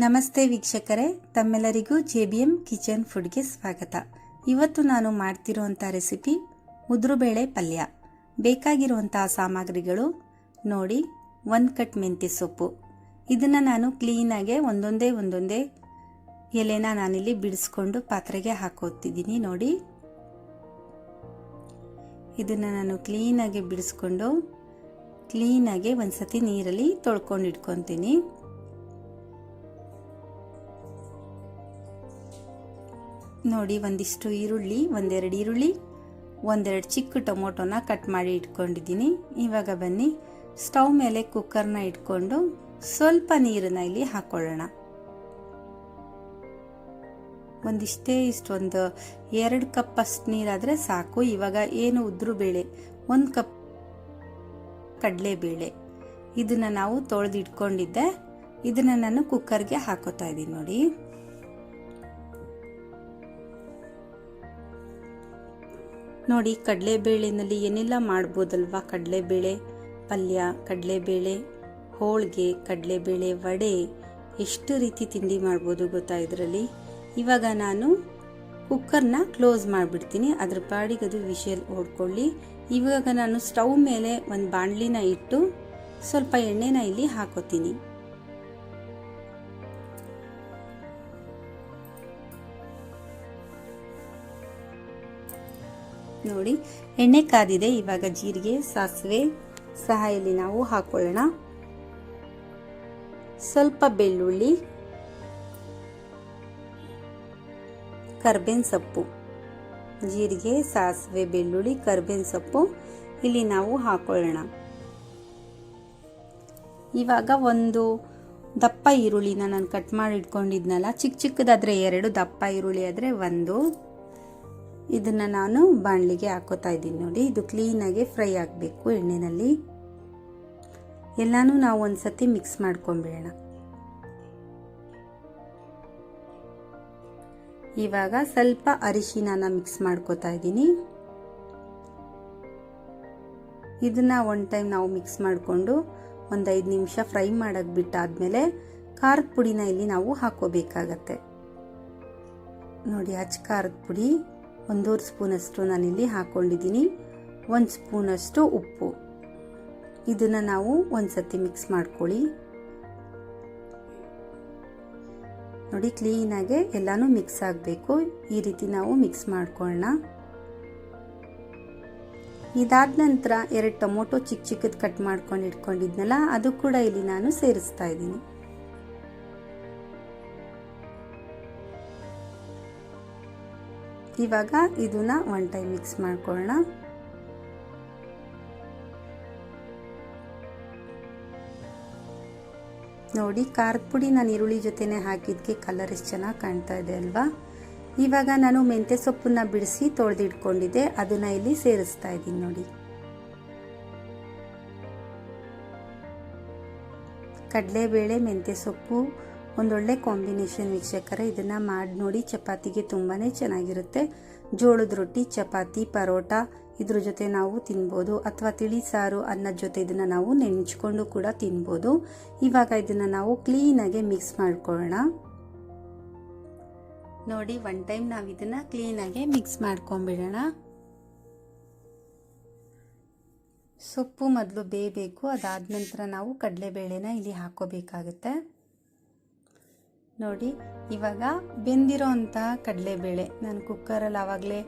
ನಮಸ್ತೆ ವೀಕ್ಷಕರೇ, ತಮ್ಮೆಲ್ಲರಿಗೂ ಜೆ ಬಿ ಎಂ ಕಿಚನ್ ಫುಡ್ಗೆ ಸ್ವಾಗತ. ಇವತ್ತು ನಾನು ಮಾಡ್ತಿರುವಂಥ ರೆಸಿಪಿ ಉದುರುಬೇಳೆ ಪಲ್ಯ. ಬೇಕಾಗಿರುವಂತಹ ಸಾಮಗ್ರಿಗಳು ನೋಡಿ, ಒಂದು ಕಟ್ ಮೆಂತ್ಯ ಸೊಪ್ಪು. ಇದನ್ನು ನಾನು ಕ್ಲೀನಾಗೆ ಒಂದೊಂದೇ ಒಂದೊಂದೇ ಎಲೆನ ನಾನಿಲ್ಲಿ ಬಿಡಿಸ್ಕೊಂಡು ಪಾತ್ರೆಗೆ ಹಾಕೋತಿದ್ದೀನಿ ನೋಡಿ. ಇದನ್ನು ನಾನು ಕ್ಲೀನಾಗಿ ಬಿಡಿಸ್ಕೊಂಡು ಕ್ಲೀನಾಗಿ ಒಂದ್ಸತಿ ನೀರಲ್ಲಿ ತೊಳ್ಕೊಂಡು ಇಟ್ಕೊತೀನಿ. ನೋಡಿ, ಒಂದಿಷ್ಟು ಈರುಳ್ಳಿ, ಒಂದೆರಡು ಈರುಳ್ಳಿ, ಒಂದೆರಡು ಚಿಕ್ಕ ಟೊಮೊಟೊನ ಕಟ್ ಮಾಡಿ ಇಟ್ಕೊಂಡಿದ್ದೀನಿ. ಇವಾಗ ಬನ್ನಿ, ಸ್ಟವ್ ಮೇಲೆ ಕುಕ್ಕರ್ನ ಇಟ್ಕೊಂಡು ಸ್ವಲ್ಪ ನೀರನ್ನ ಇಲ್ಲಿ ಹಾಕೊಳ್ಳೋಣ. ಒಂದಿಷ್ಟೇ ಇಷ್ಟೊಂದು, ಎರಡು ಕಪ್ ಅಷ್ಟು ನೀರಾದರೆ ಸಾಕು. ಇವಾಗ ಏನು ಉದ್ರು ಬೇಳೆ, ಒಂದು ಕಪ್ ಕಡಲೆಬೇಳೆ. ಇದನ್ನು ನಾವು ತೊಳೆದಿಟ್ಕೊಂಡಿದ್ದೆ. ಇದನ್ನು ನಾನು ಕುಕ್ಕರ್ಗೆ ಹಾಕೋತಾ ಇದ್ದೀನಿ ನೋಡಿ. ನೋಡಿ, ಕಡಲೆಬೇಳೆನಲ್ಲಿ ಏನೆಲ್ಲ ಮಾಡ್ಬೋದಲ್ವಾ? ಕಡಲೆಬೇಳೆ ಪಲ್ಯ, ಕಡಲೆಬೇಳೆ ಹೋಳಿಗೆ, ಕಡಲೆಬೇಳೆ ವಡೆ, ಎಷ್ಟು ರೀತಿ ತಿಂಡಿ ಮಾಡ್ಬೋದು ಗೊತ್ತಾ ಇದರಲ್ಲಿ? ಇವಾಗ ನಾನು ಕುಕ್ಕರ್ನ ಕ್ಲೋಸ್ ಮಾಡಿಬಿಡ್ತೀನಿ. ಅದ್ರ ಪಾಡಿಗೆ ಅದು ವಿಷಲ್ ಓಡ್ಕೊಳ್ಳಿ. ಇವಾಗ ನಾನು ಸ್ಟವ್ ಮೇಲೆ ಒಂದು ಬಾಣಲಿನ ಇಟ್ಟು ಸ್ವಲ್ಪ ಎಣ್ಣೆನ ಇಲ್ಲಿ ಹಾಕೋತೀನಿ. ನೋಡಿ, ಎಣ್ಣೆ ಕಾದಿದೆ, ಇವಾಗ ಜೀರಿಗೆ, ಸಾಸಿವೆ ಸಹ ಇಲ್ಲಿ ನಾವು ಹಾಕೊಳ್ಳೋಣ. ಸ್ವಲ್ಪ ಬೆಳ್ಳುಳ್ಳಿ ಕರ್ಬೇನ್ ಸೊಪ್ಪು, ಜೀರಿಗೆ, ಸಾಸಿವೆ, ಬೆಳ್ಳುಳ್ಳಿ ಕರ್ಬೇನ್ ಸೊಪ್ಪು ಇಲ್ಲಿ ನಾವು ಹಾಕೊಳ್ಳೋಣ. ಇವಾಗ ಒಂದು ದಪ್ಪ ಈರುಳ್ಳಿನ ನಾನು ಕಟ್ ಮಾಡಿ ಇಟ್ಕೊಂಡಿದ್ನಲ್ಲ, ಚಿಕ್ಕ ಚಿಕ್ಕದಾದರೆ ಎರಡು, ದಪ್ಪ ಈರುಳ್ಳಿ ಆದರೆ ಒಂದು. ಇದನ್ನು ನಾನು ಬಾಣಲಿಗೆ ಹಾಕೋತಾ ಇದ್ದೀನಿ ನೋಡಿ. ಇದು ಕ್ಲೀನಾಗಿ ಫ್ರೈ ಆಗಬೇಕು ಎಣ್ಣೆಯಲ್ಲಿ ಎಲ್ಲನೂ ನಾವು ಒಂದ್ಸತಿ ಮಿಕ್ಸ್ ಮಾಡ್ಕೊಂಬಿಡೋಣ. ಇವಾಗ ಸ್ವಲ್ಪ ಅರಿಶಿನ ಮಿಕ್ಸ್ ಮಾಡ್ಕೋತಾ ಇದ್ದೀನಿ. ಇದನ್ನ ಒನ್ ಟೈಮ್ ನಾವು ಮಿಕ್ಸ್ ಮಾಡಿಕೊಂಡು ಒಂದು ಐದು ನಿಮಿಷ ಫ್ರೈ ಮಾಡಕ್ಕೆ ಬಿಟ್ಟಾದ್ಮೇಲೆ ಖಾರದ ಪುಡಿನ ಇಲ್ಲಿ ನಾವು ಹಾಕೋಬೇಕಾಗತ್ತೆ. ನೋಡಿ ಹಚ್ ಖಾರದ ಪುಡಿ. ಒಂದೂವರೆ ಸ್ಪೂನಷ್ಟು ನಾನಿಲ್ಲಿ ಹಾಕ್ಕೊಂಡಿದ್ದೀನಿ. ಒಂದು ಸ್ಪೂನಷ್ಟು ಉಪ್ಪು. ಇದನ್ನು ನಾವು ಒಂದು ಸತಿ ಮಿಕ್ಸ್ ಮಾಡ್ಕೊಳ್ಳಿ. ನೋಡಿ ಕ್ಲೀನಾಗೆ ಎಲ್ಲನೂ ಮಿಕ್ಸ್ ಆಗಬೇಕು. ಈ ರೀತಿ ನಾವು ಮಿಕ್ಸ್ ಮಾಡ್ಕೊಳ್ಳೋಣ ಇದಾದ ನಂತರ ಎರಡು ಟೊಮೊಟೊ ಚಿಕ್ಕ ಚಿಕ್ಕದು ಕಟ್ ಮಾಡ್ಕೊಂಡು ಇಟ್ಕೊಂಡಿದ್ನಲ್ಲ, ಅದು ಕೂಡ ಇಲ್ಲಿ ನಾನು ಸೇರಿಸ್ತಾ ಇದ್ದೀನಿ. ಇವಾಗ ಇದನ್ನ ಒನ್ ಟೈಮ್ ಮಿಕ್ಸ್ ಮಾಡ್ಕೊಳ್ಳೋಣ ನೋಡಿ, ಖಾರದ ಪುಡಿ ನಾನು ಈರುಳ್ಳಿ ಜೊತೆನೆ ಹಾಕಿದ್ಕೆ ಕಲರ್ ಎಷ್ಟು ಚೆನ್ನಾಗಿ ಕಾಣ್ತಾ ಇದೆ ಅಲ್ವಾ? ಇವಾಗ ನಾನು ಮೆಂತ್ಯ ಸೊಪ್ಪನ್ನ ಬಿಡಿಸಿ ತೊಳೆದಿಟ್ಕೊಂಡಿದ್ದೆ, ಅದನ್ನ ಇಲ್ಲಿ ಸೇರಿಸ್ತಾ ಇದ್ದೀನಿ ನೋಡಿ. ಕಡಲೆಬೇಳೆ, ಮೆಂತ್ಯ ಸೊಪ್ಪು ಒಂದೊಳ್ಳೆ ಕಾಂಬಿನೇಷನ್ ವೀಕ್ಷಕರೇ, ಇದನ್ನು ಮಾಡಿ ನೋಡಿ ಚಪಾತಿಗೆ ತುಂಬಾ ಚೆನ್ನಾಗಿರುತ್ತೆ. ಜೋಳದ ರೊಟ್ಟಿ, ಚಪಾತಿ, ಪರೋಟ, ಇದ್ರ ಜೊತೆ ನಾವು ತಿನ್ಬೋದು. ಅಥವಾ ತಿಳಿ ಸಾರು, ಅನ್ನದ ಜೊತೆ ಇದನ್ನ ನಾವು ನೆಂಚ್ಕೊಂಡು ಕೂಡ ತಿನ್ಬೋದು. ಇವಾಗ ಇದನ್ನ ನಾವು ಕ್ಲೀನಾಗಿ ಮಿಕ್ಸ್ ಮಾಡ್ಕೊಳ್ಳೋಣ. ನೋಡಿ ಒನ್ ಟೈಮ್ ನಾವು ಇದನ್ನ ಕ್ಲೀನಾಗಿ ಮಿಕ್ಸ್ ಮಾಡ್ಕೊಂಬಿಡೋಣ. ಸೊಪ್ಪು ಮೊದಲು ಬೇಯಬೇಕು ಅದಾದ ನಂತರ ನಾವು ಕಡಲೆಬೇಳೆನ ಇಲ್ಲಿ ಹಾಕೋಬೇಕಾಗುತ್ತೆ. ನೋಡಿ, ಇವಾಗ ಬೆಂದಿರೋ ಅಂತಹ ಕಡಲೆಬೇಳೆ. ನಾನು ಕುಕ್ಕರಲ್ಲಿ ಆವಾಗಲೇ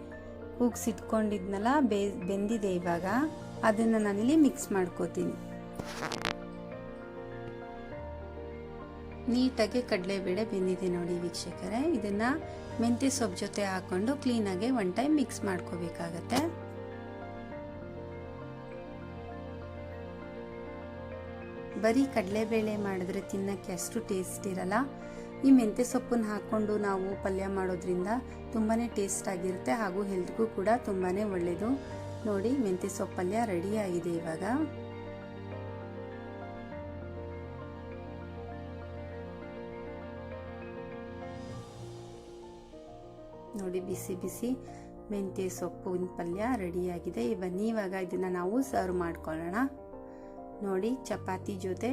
ಕೂಗ್ಸಿಟ್ಕೊಂಡಿದ್ನಲ್ಲ, ಬೇ, ಬೆಂದಿದೆ ಇವಾಗ. ಅದನ್ನು ನಾನಿಲ್ಲಿ ಮಿಕ್ಸ್ ಮಾಡ್ಕೋತೀನಿ. ನೀಟಾಗಿ ಕಡಲೆಬೇಳೆ ಬೆಂದಿದೆ ನೋಡಿ ವೀಕ್ಷಕರೇ. ಇದನ್ನು ಮೆಂತ್ಯ ಸೊಪ್ಪು ಜೊತೆ ಹಾಕ್ಕೊಂಡು ಕ್ಲೀನಾಗಿ ಒನ್ ಟೈಮ್ ಮಿಕ್ಸ್ ಮಾಡ್ಕೋಬೇಕಾಗತ್ತೆ. ಬರೀ ಕಡಲೆಬೇಳೆ ಮಾಡಿದ್ರೆ ತಿನ್ನಕ್ಕೆ ಅಷ್ಟು ಟೇಸ್ಟ್ ಇರಲ್ಲ. ಈ ಮೆಂತ್ಯ ಸೊಪ್ಪನ್ನು ಹಾಕ್ಕೊಂಡು ನಾವು ಪಲ್ಯ ಮಾಡೋದ್ರಿಂದ ತುಂಬಾ ಟೇಸ್ಟ್ ಆಗಿರುತ್ತೆ ಹಾಗೂ ಹೆಲ್ತ್ಗೂ ಕೂಡ ತುಂಬಾ ಒಳ್ಳೆಯದು ನೋಡಿ, ಮೆಂತ್ಯ ಸೊಪ್ಪು ಪಲ್ಯ ರೆಡಿ ಆಗಿದೆ ಇವಾಗ. ನೋಡಿ, ಬಿಸಿ ಬಿಸಿ ಮೆಂತ್ಯ ಸೊಪ್ಪಿನ ಪಲ್ಯ ರೆಡಿಯಾಗಿದೆ ಬನ್ನಿ, ಇವಾಗ ಇದನ್ನು ನಾವು ಸರ್ವ್ ಮಾಡ್ಕೊಳ್ಳೋಣ. ನೋಡಿ, ಚಪಾತಿ ಜೊತೆ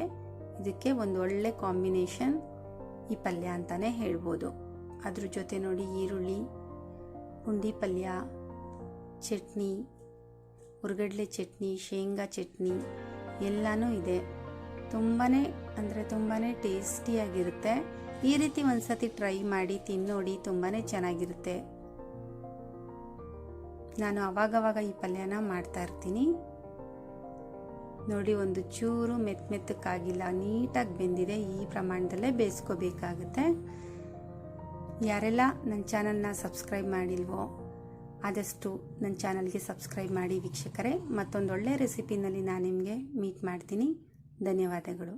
ಇದಕ್ಕೆ ಒಂದು ಒಳ್ಳೆ ಕಾಂಬಿನೇಷನ್ ಈ ಪಲ್ಯ ಅಂತಲೇ ಹೇಳ್ಬೋದು. ಅದ್ರ ಜೊತೆ ನೋಡಿ ಈರುಳ್ಳಿ ಪುಂಡಿ ಪಲ್ಯ, ಚಟ್ನಿ ಹುರ್ಗಡ್ಲೆ ಚಟ್ನಿ, ಶೇಂಗಾ ಚಟ್ನಿ ಎಲ್ಲನೂ ಇದೆ. ತುಂಬಾ ಅಂದರೆ ತುಂಬಾ ಟೇಸ್ಟಿಯಾಗಿರುತ್ತೆ ಈ ರೀತಿ ಒಂದ್ಸತಿ ಟ್ರೈ ಮಾಡಿ, ತಿನ್ನೋಡಿ ತುಂಬಾ ಚೆನ್ನಾಗಿರುತ್ತೆ. ನಾನು ಅವಾಗವಾಗ ಈ ಪಲ್ಯನ ಮಾಡ್ತಾ ಇರ್ತೀನಿ. ನೋಡಿ, ಒಂದು ಚೂರು ಮೆತ್ತ ಮೆತ್ತಕ್ಕಾಗಿಲ್ಲ ನೀಟಾಗಿ ಬೆಂದಿದೆ. ಈ ಪ್ರಮಾಣದಲ್ಲೇ ಬೇಯಿಸ್ಕೋಬೇಕಾಗುತ್ತೆ. ಯಾರೆಲ್ಲ ನನ್ನ ಚಾನಲ್ನ ಸಬ್ಸ್ಕ್ರೈಬ್ ಮಾಡಿಲ್ವೋ, ಆದಷ್ಟು ನನ್ನ ಚಾನಲ್ಗೆ ಸಬ್ಸ್ಕ್ರೈಬ್ ಮಾಡಿ ವೀಕ್ಷಕರೇ. ಮತ್ತೊಂದು ಒಳ್ಳೆಯ ರೆಸಿಪಿನಲ್ಲಿ ನಾನು ನಿಮಗೆ ಮೀಟ್ ಮಾಡ್ತೀನಿ. ಧನ್ಯವಾದಗಳು.